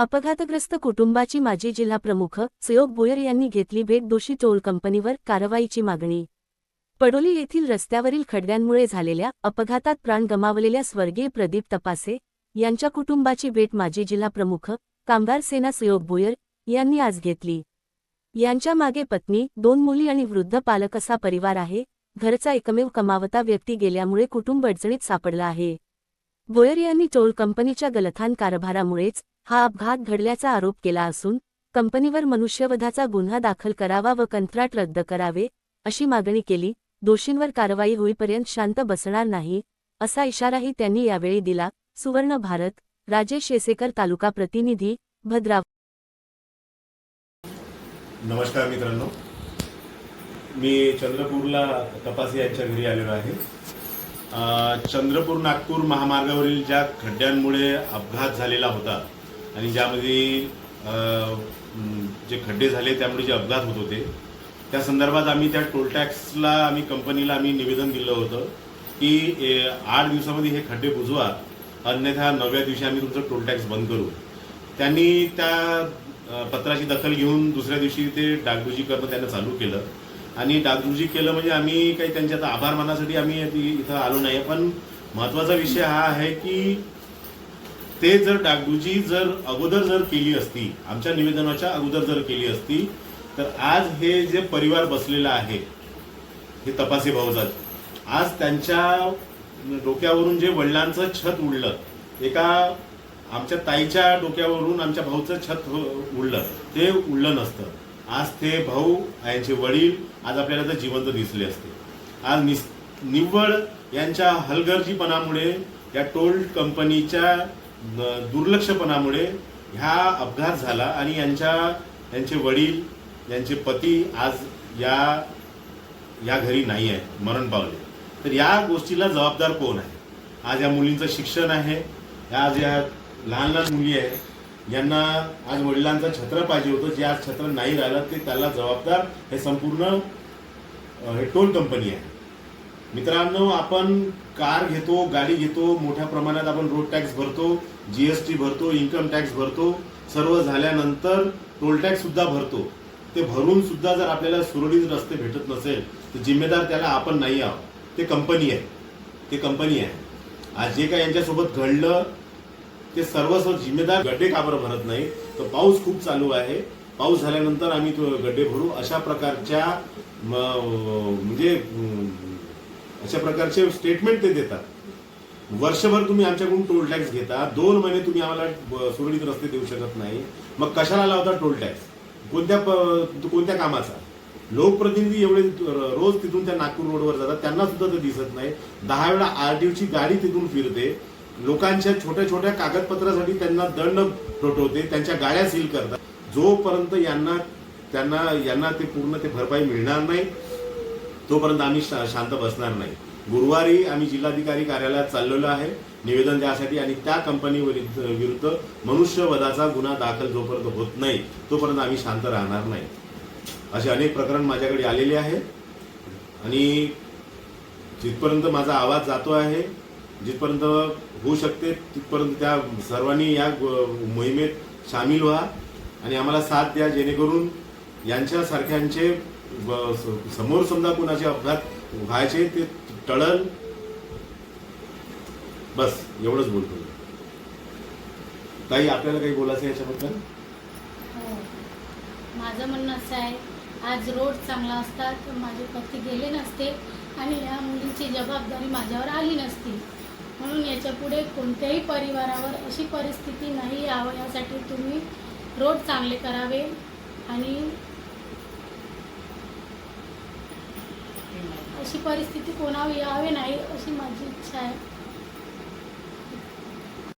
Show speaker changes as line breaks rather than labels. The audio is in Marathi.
अपघातग्रस्त कुटुंबाची माजी जिल्हा प्रमुख सुयोग बोयर यांनी घेतली भेट दोषी टोल कंपनीवर कारवाईची मागणी. पडोली येथील रस्त्यावरील खड्ड्यांमुळे झालेल्या अपघातात प्राण गमावलेल्या स्वर्गीय प्रदीप तपासे यांच्या कुटुंबाची भेट माजी जिल्हा प्रमुख कामगार सेना सुयोग बोयर यांनी आज घेतली. यांच्या मागे पत्नी दोन मुली आणि वृद्ध पालक असा परिवार आहे. घरचा एकमेव कमावता व्यक्ती गेल्यामुळे कुटुंब अडचणीत सापडला आहे. बोयर यांनी टोल कंपनीच्या गलथान कारभारामुळेच हा अपघात घडल्याचा आरोप केला असून कंपनीवर मनुष्यवधाचा गुन्हा दाखल करावा व कंत्राट रद्द करावे अशी मागणी केली दोषींवर कारवाई होईपर्यंत शांत बसणार नाही असा इशाराही त्यांनी यावेळी दिला सुवर्ण भारत राजेश येसेकर तालुका प्रतिनिधी भद्राव.
नमस्कार मित्रांनो. मी चंद्रपूरला तपास यांच्या घरी आलेलो आहे. चंद्रपूर नागपूर महामार्गावरील ज्या खड्ड्यांमुळे अपघात झालेला होता आणि ज्यामध्ये जे खड्डे झाले त्यामुळे जे अपघात होत होते त्या संदर्भात आम्ही त्या टोल टॅक्सला आम्ही कंपनीला आम्ही निवेदन दिलं होतं की ए, आठ दिवसामध्ये हे खड्डे बुजवा अन्यथा नवव्या दिवशी आम्ही तुमचं टोल टॅक्स बंद करू. त्यांनी त्या पत्राची दखल घेऊन दुसऱ्या दिवशी ते डागडुजी करणं त्यांना चालू केलं. आणि डागडुजी केलं म्हणजे आम्ही काही त्यांच्या आता आभार मानासाठी आम्ही इथं आलो नाही पण महत्त्वाचा विषय हा आहे की ते जर डागडुजी जर अगोदर जर केली असती आमच्या निवेदनाच्या अगोदर जर केली असती तर आज हे जे परिवार बसलेला आहे हे तपासी भाऊजात आज त्यांच्या डोक्यावरून जे वडिलांचं छत उडलं एका आमच्या ताईच्या डोक्यावरून आमच्या भाऊचं छत हो, उडलं ते उडलं नसतं. आज ते भाऊ यांचे वडील आज आपल्याला तर जिवंत दिसले असते. आज निस निव्वळ यांच्या हलगर्जीपणामुळे या टोल कंपनीच्या दुर्लक्षपणामुळे ह्या अपघात झाला आणि यांच्या यांचे वडील यांचे पती आज या या घरी नाही आहे मरण पावले. तर या गोष्टीला जबाबदार कोण आहे? आज या मुलींचं शिक्षण आहे आज या लहान लहान मुली आहे यांना आज वडिलांचं छत्र पाहिजे होतं जे आज छत्र नाही राहिलं ते त्याला जबाबदार हे संपूर्ण हे टोल कंपनी आहे. मित्रांनो आपण कार घेतो गाडी घेतो मोठ्या प्रमाणात आपण रोड टॅक्स भरतो जीएसटी भरतो इन्कम टॅक्स भरतो सर्व झाल्यानंतर टोल टॅक्स सुद्धा भरतो. ते भरून सुद्धा जर आपल्याला सुरळीत रस्ते भेटत नसेल तर जिम्मेदार त्याला आपण नाही आहोत. ते कंपनी आहे. ते कंपनी आहे. आज जे काय यांच्यासोबत घडलं ते सर्व सर्व जिम्मेदार गड्डे का बरं भरत नाही? तर पाऊस खूप चालू आहे. पाऊस झाल्यानंतर आम्ही तो गड्डे भरू. अशा प्रकारच्या म्हणजे अशा प्रकारचे स्टेटमेंट ते देतात. वर्षभर तुम्ही आमच्याकडून टोल टॅक्स घेता. दोन महिने तुम्ही आम्हाला सुरळीत रस्ते देऊ शकत नाही. मग कशाला लावता टोल टॅक्स कोणत्या प- कोणत्या कामाचा? लोकप्रतिनिधी एवढे रोज तिथून त्या नागपूर रोडवर जातात. त्यांना सुद्धा ते दिसत नाही. दहा वेळा आरटीओची गाडी तिथून फिरते. लोकांच्या छोट्या छोट्या कागदपत्रासाठी त्यांना दंड ठोठवते. त्यांच्या गाड्या सील करतात. जोपर्यंत यांना त्यांना यांना ते पूर्ण ते भरपाई मिळणार नाही तोपर्यंत आम्ही शा- शांत बसणार नाही. गुरुवारी आम्ही जिल्हाधिकारी कार्यालयात चाललेलो आहे निवेदन द्यासाठी आणि त्या कंपनी विरुद्ध मनुष्यवधाचा गुन्हा दाखल जोपर्यंत होत नाही तोपर्यंत आम्ही शांत राहणार नाही. असे अनेक प्रकरण माझ्याकडे आलेले आहेत आणि जिथपर्यंत माझा आवाज जातो आहे जिथपर्यंत होऊ शकते तिथपर्यंत त्या सर्वांनी या मोहिमेत सामील व्हा आणि आम्हाला साथ द्या जेणेकरून यांच्यासारख्यांचे समोर समजा कुणाचे अपघात व्हायचे ते टळल बस एवढंच बोलतो ताई आपल्याला काही बोलायचं याच्याबद्दल?
हो. माझं म्हणणं असं आहे आज रोड चांगला असता तर माझे पती गेले नसते आणि या मुलीची जबाबदारी माझ्यावर आली नसती. म्हणून याच्यापुढे कोणत्याही परिवारावर अशी परिस्थिती नाही यावं यासाठी तुम्ही रोड चांगले करावे आणि अशी परिस्थिती कोणावर यावे नाही अशी माझी इच्छा आहे.